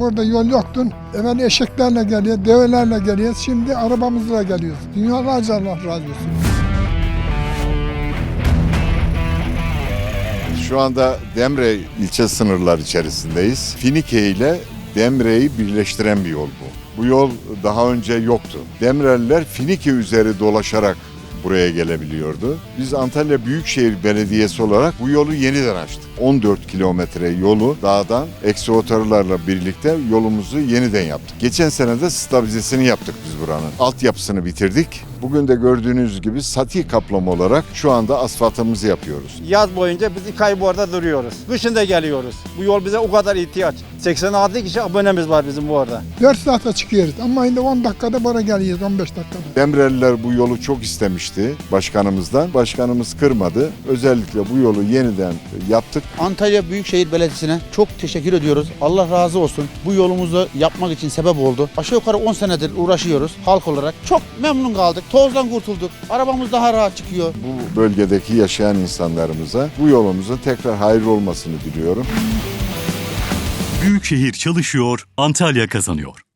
Burada yol yoktu. Evvel eşeklerle geliyor, develerle geliyoruz. Şimdi arabamızla geliyoruz. Dünyalarca Allah razı olsun. Şu anda Demre ilçe sınırlar içerisindeyiz. Finike ile Demre'yi birleştiren bir yol bu. Bu yol daha önce yoktu. Demreliler Finike üzeri dolaşarak buraya gelebiliyordu. Biz Antalya Büyükşehir Belediyesi olarak bu yolu yeniden açtık. 14 kilometre yolu dağdan eksi otarlarla birlikte yolumuzu yeniden yaptık. Geçen sene de stabilizesini yaptık biz buranın. Altyapısını bitirdik. Bugün de gördüğünüz gibi sati kaplama olarak şu anda asfaltımızı yapıyoruz. Yaz boyunca biz iki ay bu arada duruyoruz. Kışın da geliyoruz. Bu yol bize o kadar ihtiyaç. 86 kişi abonemiz var bizim bu arada. 4 saate çıkıyoruz ama şimdi 10 dakikada buraya geliyoruz, 15 dakikada. Demreliler bu yolu çok istemişti başkanımızdan. Başkanımız kırmadı. Özellikle bu yolu yeniden yaptık. Antalya Büyükşehir Belediyesi'ne çok teşekkür ediyoruz. Allah razı olsun. Bu yolumuzu yapmak için sebep oldu. Aşağı yukarı 10 senedir uğraşıyoruz halk olarak. Çok memnun kaldık. Tozdan kurtulduk. Arabamız daha rahat çıkıyor. Bu bölgedeki yaşayan insanlarımıza bu yolumuzun tekrar hayırlı olmasını diliyorum. Büyükşehir çalışıyor, Antalya kazanıyor.